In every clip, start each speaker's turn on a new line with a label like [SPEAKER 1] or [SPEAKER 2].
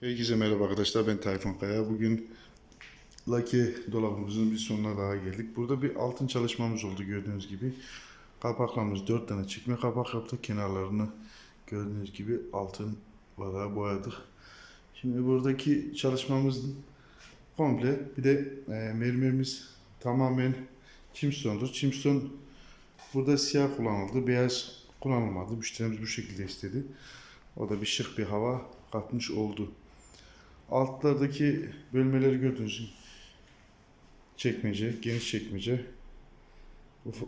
[SPEAKER 1] Herkese merhaba arkadaşlar ben Tayfun Kaya. Bugün Lucky dolabımızın bir sonuna daha geldik. Burada bir altın çalışmamız oldu gördüğünüz gibi. Kapaklarımız 4 tane çekme kapak yaptık. Kenarlarını gördüğünüz gibi altın varağa boyadık. Şimdi buradaki çalışmamızın komple bir de e, mermerimiz tamamen chimstone'dur. Chimstone burada siyah kullanıldı. Beyaz kullanılmadı. Müşterimiz bu şekilde istedi. O da bir şık bir hava katmış oldu. Altlardaki bölmeleri gördüğünüz gibi çekmece, geniş çekmece,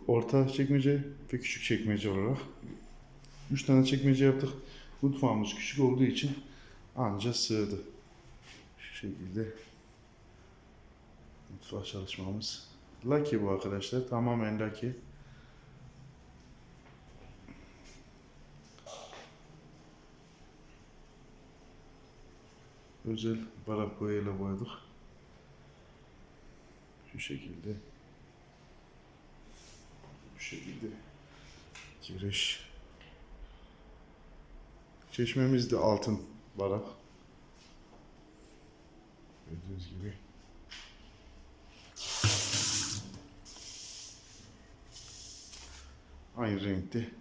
[SPEAKER 1] orta çekmece ve küçük çekmece olarak 3 tane çekmece yaptık. Mutfağımız küçük olduğu için anca sığdı. Şu şekilde mutfak çalışmamız. Lucky bu arkadaşlar. Tamamen Lucky. Özel barak boyayla boyadık. Şu şekilde. Bu şekilde. Giriş. Çeşmemiz de altın barak. Gördüğünüz gibi. Aynı renkte.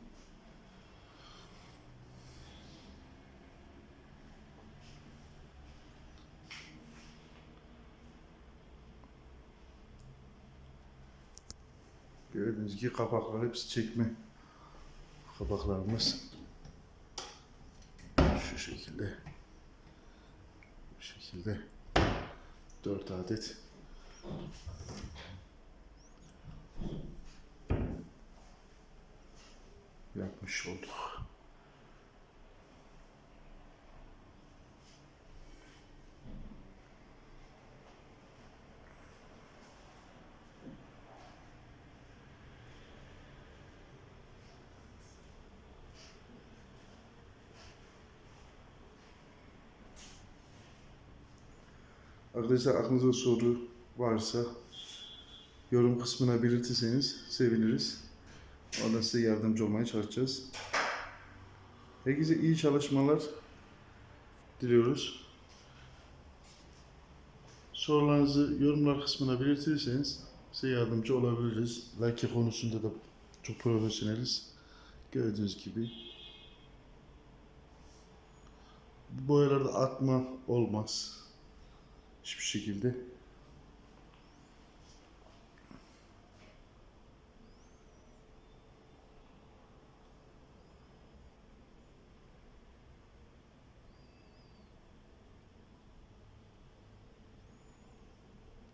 [SPEAKER 1] Gördüğünüz gibi kapaklar hepsi çekme. Kapaklarımız şu şekilde. Bu şekilde. 4 adet. Yapmış olduk. Arkadaşlar aklınızda soru varsa yorum kısmına belirtirseniz seviniriz. Orada size yardımcı olmaya çalışacağız. Herkese iyi çalışmalar diliyoruz. Sorularınızı yorumlar kısmına belirtirseniz size yardımcı olabiliriz. Like konusunda da çok profesyoneliz. Gördüğünüz gibi. Bu boyalarda akma olmaz. Şekilde.